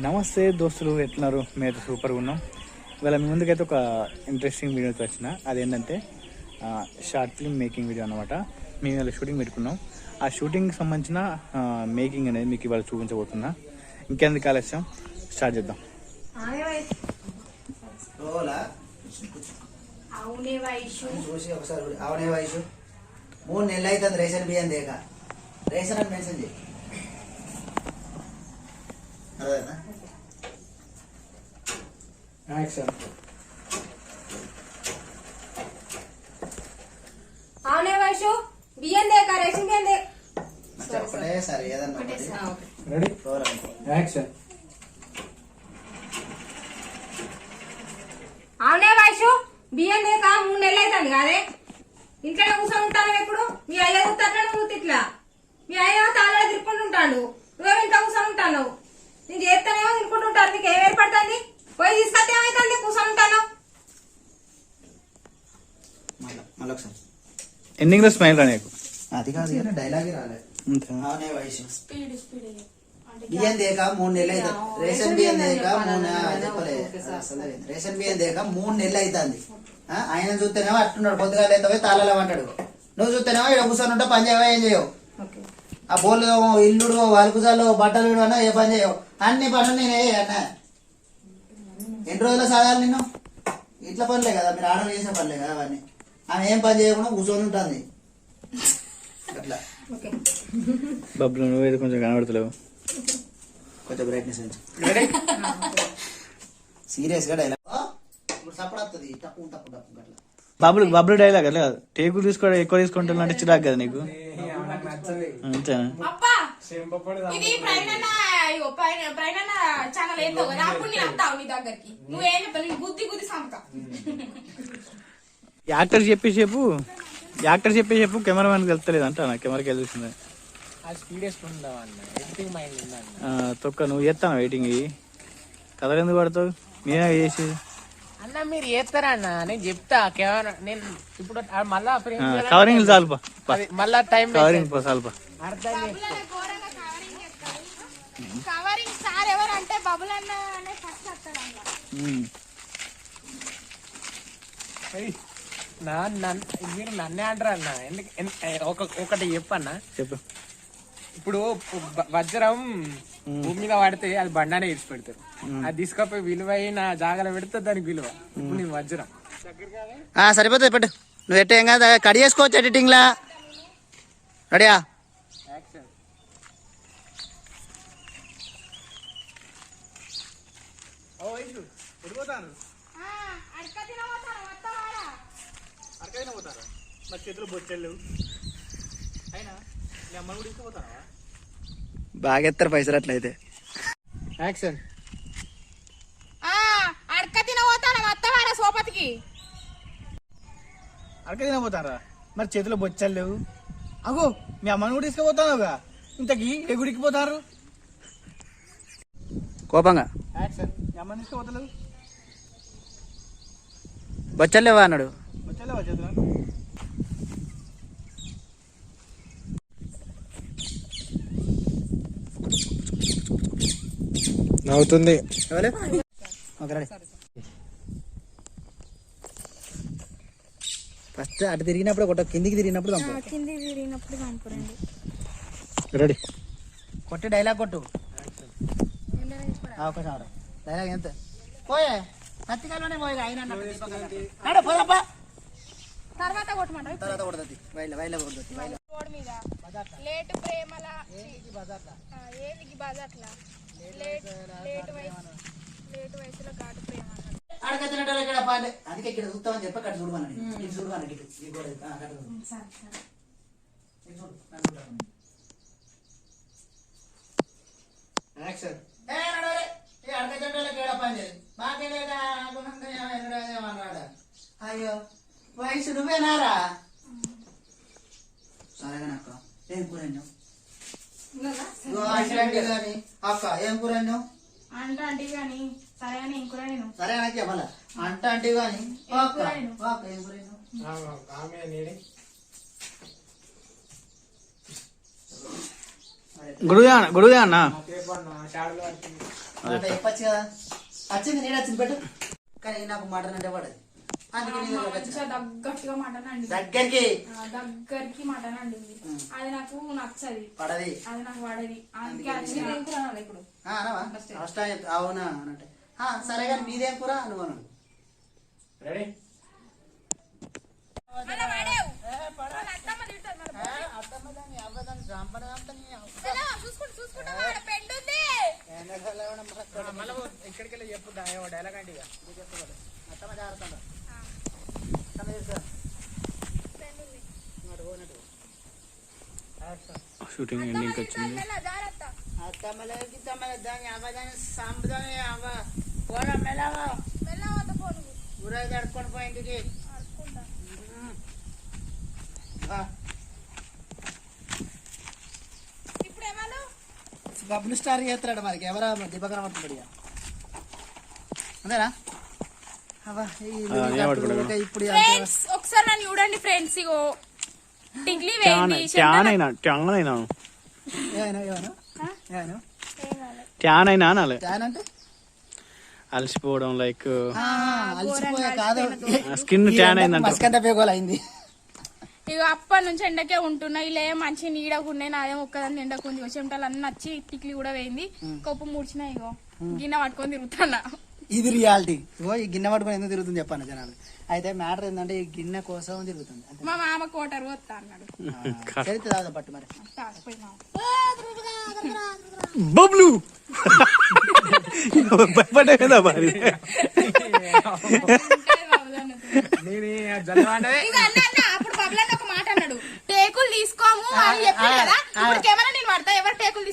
నమస్తే దోస్తులు ఎట్లున్నారు? మేము సూపర్గా ఉన్నాం. ఇవాళ మీ ముందుకైతే ఒక ఇంట్రెస్టింగ్ వీడియోతో వచ్చిన అదేంటంటే షార్ట్ ఫిల్మ్ మేకింగ్ వీడియో అనమాట మేము ఇవాళ షూటింగ్ పెట్టుకున్నాం. ఆ షూటింగ్కి సంబంధించిన మేకింగ్ అనేది మీకు ఇవాళ చూపించబోతున్నా. ఇంకెందుకు ఆలస్యం? స్టార్ట్ చేద్దాం. చూసి ఒకసారి చూడు. అవునే వయసు మూడు నెలలు అవుతుంది రేషన్ బియ్యం దేక. రేషన్ అని మెన్షన్ చేయి. అవునే వైషు బియ్యం దేక రేషన్ బియ్యం దే. మంచిగా ఒకటే సరే ఏదన్నా ఒకటి. రెడీ రోల్ అనుకో. యాక్షన్ అవునే వైషు బియ్యం దేక మూడు నెలలు అవుతుంది కాదే. ఇంట్లోనే కూర్చొని ఉంటాను ఎప్పుడు? మీ అయ్య కూర్చుంటాడు నువ్వు ఇట్లా. మీ అయ్య తాళ తిరుక్కుంటూ ఉంటాడు నువ్వేమో ఇంట్లో కూర్చొని ఉంటాను నేను చేస్తానేమో నీకు ఏం ఏర్పడుతుంది? పోయి తీసుకొస్తే ఏమవుతుంది కూర్చొని ఉంటాను. ఒకసారి. ఎండింగ్లో స్మైల్ రా నీకు. అది కాదు డైలాగే రాలే. అవునే వయసు. బియ్యం దేక మూడు నెలలు అవుతుంది రేషన్ బియ్యం దేక మూడు చెప్పలే రేషన్ బియ్యం దేక మూడు నెలలు అవుతుంది ఆ, ఆయన చూస్తేనేమో అట్టున్నాడు పొద్దుగా లేదా పోయి తాళాలు అంటాడు నువ్వు చూస్తేనేమో ఇక్కడ కూర్చొని ఉంటా పని చేయవా ఏం చేయవు. ఆ బోర్లు ఇల్లుడు వలుకుజాలు బట్టలు విడవనా ఏ పని చేయవు. అన్ని పనులు నేనే అన్న. ఎన్ని రోజులు సాగాలి నిన్ను? ఇట్లా పనులే కదా మీరు ఆర్డర్ చేసే పనులే కదా అవన్నీ. ఆమె ఏం పని చేయకుండా కూర్చొని ఉంటుంది. అట్లా. బబ్బులు నువ్వైతే కొంచెం కనబడతలేవు. కొంచెం బ్రైట్నెస్ సీరియస్గా డైలాగ్ ఇప్పుడు సపోర్ట్ వస్తుంది తప్పు తప్పు తప్పు అట్లా. బబ్బులు బబ్బులు డైలాగ్ అట్లా కాదు. టేకులు తీసుకోవడం ఎక్కువ తీసుకుంటున్నా అంటే చిరాకు కదా నీకు? అబ్బా! ఇది ఛానల్ ఏందో కదా అప్పుడు నేను నీ దగ్గరికి. నువ్వేం యాక్టర్ చెప్పే చెప్పు. యాక్టర్ చెప్పే చెప్పు కెమెరామెన్ వెళ్తలేదు అంట నా కెమెరాకి వెళ్తుంది ఆ స్పీడ్ వేసుకుందాం అన్న. ఎడిటింగ్ మైండ్ ఉందన్న. తొక్క నువ్వు చేస్తాను వెయిటింగ్ కథలు ఎందుకు పడతావు నేనే చేసి అన్న మీరు చేస్తారా అన్న? నేను చెప్తా కెమెరా నేను ఇప్పుడు మళ్ళా కవరింగ్ చాలు మళ్ళా టైం కవరింగ్ చాలు. అర్థం కవరింగ్ సార్ ఎవరు అంటే బబుల్ అన్న అనే ఫస్ట్ వస్తాడు ఉమ్. నా నన్ను మీరు నన్నే అంటారు అన్న? ఎందుకు ఒకటి చెప్పన్న చెప్పు. ఇప్పుడు వజ్రం భూమి మీద పడితే అది బండానే ఇడిచి పెడతారు. అది తీసుకపోయి విలువైన జాగాలో పెడితే దానికి విలువ. ఇప్పుడు నేను వజ్రం. సరిపోతుంది పెట్టు. నువ్వు ఎట్ట ఏం కాదు కట్ చేసుకోవచ్చు ఎడిటింగ్ లా రెడీయా యాక్షన్ బాగా ఎత్తారు పైసలు అట్లయితే. యాక్షన్. అడక తినబోతాను సోపతికి? అరక తినబోతారా మరి చేతిలో బొచ్చలు లేవు. అగో మీ అమ్మని కూడా తీసుకుపోతానుగా ఇంతకి ఏ గుడికి పోతారు? కోపంగా. యాక్షన్. మీ అమ్మని తీసుకుపోతలేవు? బొచ్చలేవా అన్నాడు? బొచ్చలేవా చేతిలో? నవ్వుతుంది ఫస్ట్ అటు తిరిగినప్పుడు కొట్ట కిందికి తిరిగినప్పుడు చంపు. కింది తిరిగినప్పుడు పంపురండి రెడీ. కొట్టి డైలాగ్ కొట్టు. డైలాగ్ ఎంత? పోయే. పోదప్పా. తర్వాత తర్వాత కొడుతుంది. వైల వైల కొడుతుంది. వైల రోడ్ మీద. లేటు ప్రేమల. ఏదికి లేట్ ఆడకచ్చినట్టు ఇక్కడ అందుకే ఇక్కడ చూస్తామని చెప్పి అక్కడ చూడమని ఇటు చూడమని ఇటు ఈ గోడ ఆ, అక్కడ చూడు. ఇటు చూడు, నన్ను చూడమని. యాక్షన్ ఏ, నడవరే. ఏ, అడకచ్చినట్టోళ్ళకి ఈడ పని చేయదు. మాకేలేదా, గుణంగా ఏమైనా ఏమన్నాడా? అయ్యో వయసు నువ్వేనారా సరేగా అక్క ఏం కూర గాని అక్క ఏం కూర? అంటే అంటే కానీ సరే అని నేను సరే నాకే మళ్ళా అంట అంటే గాని ఏం అక్క కూర వండావు? అక్క ఏం కూర వండావు? ఆమె నేనే గుడుగా గుడుగా అన్న. షాడలో పడుతుంది అంటే చెప్పచ్చు కదా? వచ్చింది నేను వచ్చింది పెట్టు. కానీ నాకు మటన్ అంటే పడదు. మంచిగా దగ్గరగా మటన్ అండి దగ్గరికి? దగ్గరికి మటన్ అండి అది నాకు నచ్చది. పడది. అది నాకు పడది. అందుకే ఇప్పుడు. ఫస్ట్. అవునా అనంటే సరే కానీ మీదేం కూర? నువ్వు అను. రెడీ? మళ్ళీ ఇక్కడికి వెళ్ళి చెప్పు డైలాగ్ అంటే ఇక అత్తమ్మ జాగ్రత్త అత్తమ్మ చేస్తా. షూటింగ్ ఎండింగ్ వచ్చింది. బబ్లు స్టార్ చేస్తాడు మనకి ఎవరా దీపకర పడుతుంది అంతేనా ఒకసారి నన్ను చూడండి ఫ్రెండ్స్ ఇగో. టిగ్లీ ట్యాన్ అయినా ట్యాన్ అయినా ఏమైనా ఏమైనా? ఏమైనా? ట్యాన్ అయినా అనాలి అలసిపోవడం లైక్ ఆ, అలసిపోయా కాదు. స్కిన్ ట్యాన్ అయిందంట. మస్కంత పేగోలు అయింది ఇక అప్పటి నుంచి ఎండకే ఉంటున్నా ఇలా ఏం మంచి నీడకున్నాయి నాదేమో ఒక్కదాన్ని ఎండకుంది చెమటలు అన్ని నచ్చి టిక్లీ కూడా వేయింది. కొప్పు ముడిచినా ఇగో గిన్నె పట్టుకొని తిరుగుతున్నా. ఇది రియాలిటీ ఇగో ఈ గిన్నె పట్టుకొని ఎందుకు తిరుగుతుంది చెప్పాను జనాలు. అయితే మ్యాటర్ ఏంటంటే ఈ గిన్నె కోసం తిరుగుతుంది. మా మామ కోటర్ పోతా అన్నాడు. ఆ, చరిత్ర పట్టు మరి. బబ్లు. మరి? అప్పుడు బబ్లన్న ఒక మాట అన్నాడు. టేకులు తీసుకోము అని చెప్పాడు కదా ఇప్పుడు కెమెరా నేను పడతా ఎవరు టేకులు